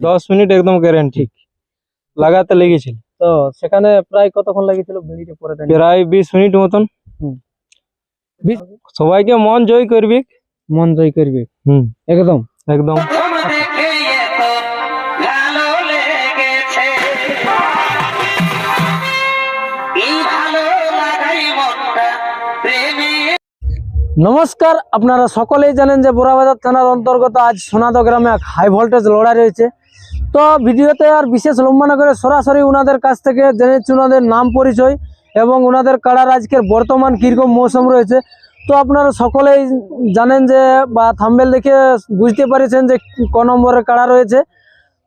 দশ মিনিট একদম গ্যারেন্টি লাগাতে লেগেছিল। তো সেখানে প্রায় কতক্ষণ লেগেছিল পরে প্রায় বিশ মিনিট মতন। সবাইকে মন জয় করবি। মন জয় করবি। হুম। একদম। একদম। নমস্কার আপনারা সকলেই জানেন যে বোরাবাজার থানার অন্তর্গত আজ সোনাদ গ্রামে এক হাই ভোল্টেজ লড়াই রয়েছে। তো ভিডিওতে আর বিশেষ লম্বা না করে সরাসরি ওনাদের কাছ থেকে জেনেছি ওনাদের নাম পরিচয় এবং ওনাদের কাড়ার আজকের বর্তমান কীরকম মৌসুম রয়েছে। তো আপনারা সকলেই জানেন যে বা থাম্বেল দেখে বুঝতে পারছেন যে ক নম্বরের কাড়া রয়েছে।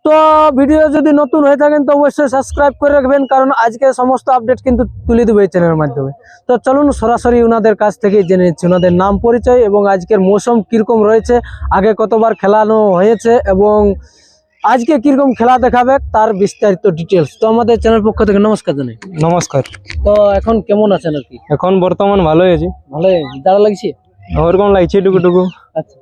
তো ভিডিও যদি নতুন হয়ে থাকেন তো অবশ্যই সাবস্ক্রাইব করে রাখবেন, কারণ আজকে সমস্ত আপডেট কিন্তু তুলে দেবো এই চ্যানেলের মাধ্যমে। তো চলুন সরাসরি ওনাদের কাছ থেকে জেনে নিচ্ছি ওনাদের নাম পরিচয় এবং আজকের মৌসুম কীরকম রয়েছে, আগে কতবার খেলানো হয়েছে এবং আজকে কীরকম খেলা দেখাবে তার বিস্তারিত ডিটেলস তো আমাদের চ্যানেল পক্ষ থেকে নমস্কার জানাই। নমস্কার। তো এখন কেমন আছেন আর কি? এখন বর্তমান ভালোই আছি। ভালো দাঁড়া লাগছে? ওরকম লাগছে টুকুটুকু আচ্ছা।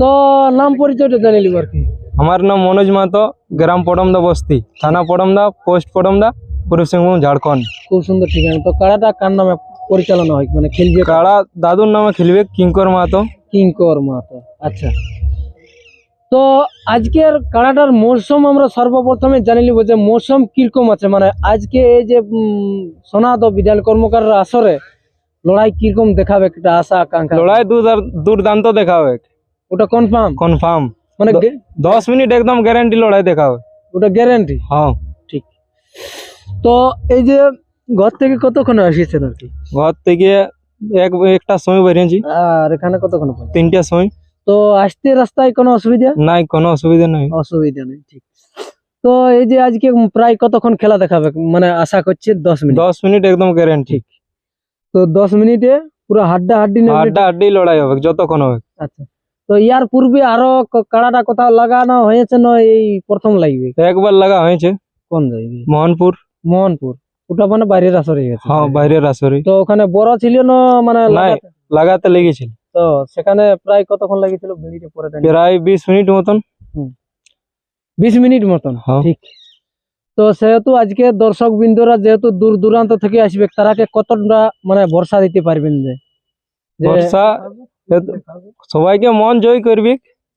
তো নাম পরিচয়টা জানিয়ে নিব আর কি। আমার নাম মনোজ মাহাতো গ্রাম পডমদা বস্তি থানা পডমদা পোস্ট পডমদা পূর্ব সিংভূম ঝাড়খণ্ড। খুব সুন্দর ঠিকানা। তো কাড়াটা কার নামে পরিচালনা হয়? মানে খেলবে কাড়া দাদুর নামে খেলবে কিঙ্কর মাহাতো। কিঙ্কর মাহাতো। আচ্ছা। তো আজকের কাড়াটার মৌসুম আমরা সর্বপ্রথমে জানি নিব যে মৌসুম কীরকম আছে। মানে আজকে এই যে সনাত বিদ্যাল কর্মকার আসরে লড়াই কীরকম দেখাবে একটা আশা আকাঙ্ক্ষা? লড়াই দুর্দান্ত দেখাবে। ওটা কনফার্ম কনফার্ম মানে দশ মিনিট একদম গ্যারান্টি লড়াই দেখাবে। ওটা গ্যারান্টি হ্যাঁ। ঠিক। তো এই যে ঘর থেকে কতক্ষণে আসিয়েছেন আর কি? ঘর থেকে এক একটা সময় বেরিয়েছি। আর এখানে কতক্ষণ পর তিনটার সময়। তো আসতে রাস্তায় কোনো অসুবিধা? নাই কোনো অসুবিধা নেই। অসুবিধা নেই ঠিক। তো এই যে আজকে প্রায় কতক্ষণ খেলা দেখাবে? মানে আশা করছি দশ মিনিট। দশ মিনিট একদম গ্যারান্টি তো দশ মিনিটে পুরো হাড্ডা হাড্ডি নেবে আড্ডা আড্ডি লড়াই হবে যতক্ষণ হবে। আচ্ছা। তো ইয়ার পূর্বে আরও কাড়াটা কোথাও লাগানো হয়েছে না এই প্রথম লাগবে? একবার লাগা হয়েছে। কোন জায়গায় মোহনপুর। মোহনপুর। ওটা মানে বাইরের আসরে গেছে। হ্যাঁ বাইরের আসরে। তো ওখানে বড় ছিল না মানে? লাগাতে লেগেছিল। তো সেখানে প্রায় কতক্ষণ লেগেছিল বেরিয়ে পরে দেন প্রায় বিশ মিনিট মতন। বিশ মিনিট মতন হ্যাঁ। ঠিক। তো সেহেতু আজকে দর্শক বিন্দুরা যেহেতু দূর দূরান্ত থেকে আসবে তারাকে কতটা মানে ভরসা দিতে পারবেন যে? বর্ষা সবাইকে মন জয় করবি।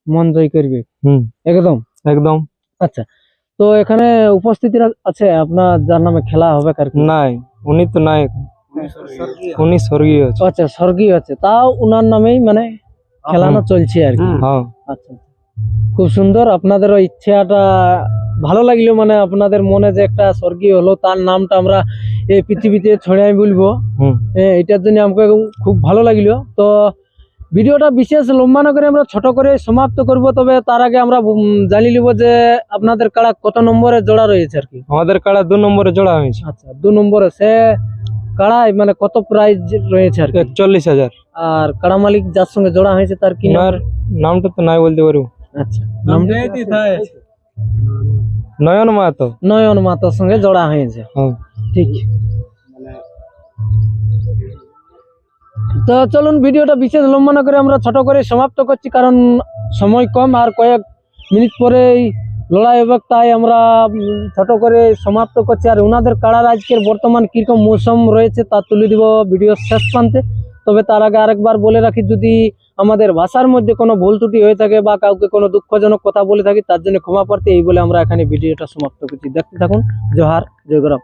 মন জয় করবে। হুম। একদম? একদম। আচ্ছা তো এখানে উপস্থিতিরা আছে? আপনার যার নামে খেলা হবে নাই উনি তো নাই। উনি স্বর্গীয় আছে। আচ্ছা স্বর্গীয় আছে। তাও উনার নামেই মানে খেলানো চলছে আর কি। হ্যাঁ। আচ্ছা খুব সুন্দর। আপনাদের ওই ইচ্ছাটা ভালো লাগল মানে আপনাদের মনে যে একটা স্বর্গীয় হলো তার নামটা আমরা এই পৃথিবীতে ছড়াই বলব। হুম। এটার জন্য আমাকে খুব ভালো লাগল। তো ভিডিওটা বিশেষ লম্বা না করে আমরা ছোট করে সমাপ্ত করব তবে তার আগে আমরা জানিয়ে নিব যে আপনাদের কাড়া কত নম্বরে জোড়া রয়েছে আর কি। আমাদের কাড়া দু নম্বরে জোড়া হয়েছে। আচ্ছা দু নম্বরে। সে কাড়ায় মানে কত প্রাইজ রয়েছে আর কি? একচল্লিশ হাজার। আর কাড়া মালিক যার সঙ্গে জোড়া হয়েছে তার কি নাম? নামটা তো নাই বলতে পারব। আচ্ছা। নয়ন মাহাতো। নয়ন মাতার সঙ্গে জোড়া হয়েছে। হ্যাঁ। ঠিক। তো চলুন ভিডিওটা বিশেষ লম্বা না করে আমরা ছোট করে সমাপ্ত করছি কারণ সময় কম আর কয়েক মিনিট পরেই লড়াই হবে তাই আমরা ছোট করে সমাপ্ত করছি। আর ওনাদের কাড়ার আজকের বর্তমান কীরকম মৌসুম রয়েছে তা তুলে দিব ভিডিও শেষ প্রান্তে। তবে তার আগে আরেকবার বলে রাখি, যদি আমাদের ভাষার মধ্যে কোনো ভুল ত্রুটি হয়ে থাকে বা কাউকে কোনো দুঃখজনক কথা বলে থাকি, তার জন্য ক্ষমা প্রার্থী। এই বলে আমরা এখানে ভিডিওটা সমাপ্ত করছি। দেখতে থাকুন, জোহার জয় গরম